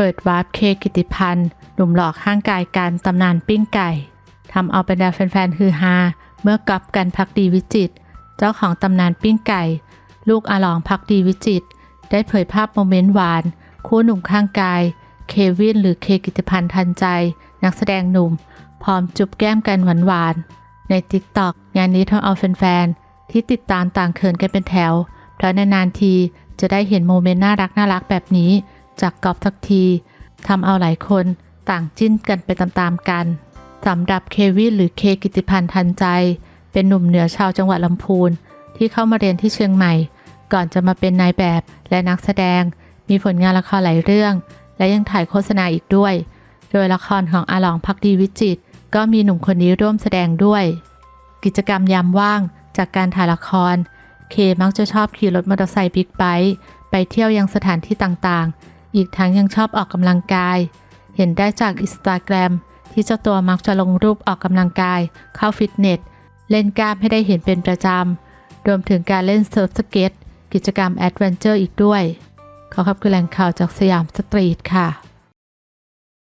เปิดวาร์ปเคกิติพันธ์หนุ่มหลอกข้างกายการตำนานปิ้งไก่ทำเอาบรรดาแฟนๆฮือฮาเมื่อกับกันพักดีวิจิต เจ้าของตำนานปิ้งไก่ ลูกอาลองพักดีวิจิต ได้เผยภาพโมเมนต์หวาน คู่หนุ่มข้างกาย เควินหรือเคกิติพันธ์ทันใจ นักแสดงหนุ่ม พร้อมจุบแก้มกันหวานๆในติ๊กต็อกงานนี้ทำเอาแฟนๆที่ติดตามต่างเขินกันเป็นแถวเพราะนานๆทีจะได้เห็นโมเมนต์น่ารักน่ารักแบบนี้ จากกอล์ฟทักทีทำเอาหลายคนต่างจิ้นกันไปตามๆกันสำหรับเควินหรือเคกิติพันธ์ทันใจ เป็นหนุ่มเหนือชาวจังหวัดลำพูน ที่เข้ามาเรียนที่เชียงใหม่ ก่อนจะมาเป็นนายแบบและนักแสดง มีผลงานละครหลายเรื่อง และยังถ่ายโฆษณาอีกด้วย โดยละครของอาลองพักดีวิจิตก็มีหนุ่มคนนี้ร่วมแสดงด้วย กิจกรรมยามว่างจากการถ่ายละคร เคมักจะชอบขี่รถมอเตอร์ไซค์บิ๊กไบค์ไปเที่ยวยังสถานที่ต่างๆ อีกทั้งยังชอบออกกำลังกาย เห็นได้จากอินสตาแกรมที่เจ้าตัวมักจะลงรูปออกกำลังกาย เข้าฟิตเนส เล่นกล้ามให้ได้เห็นเป็นประจำ รวมถึงการเล่นเซิร์ฟสเก็ต กิจกรรมแอดเวนเจอร์อีกด้วย ขอขอบคุณแหล่งข่าวจากสยามสตรีทค่ะ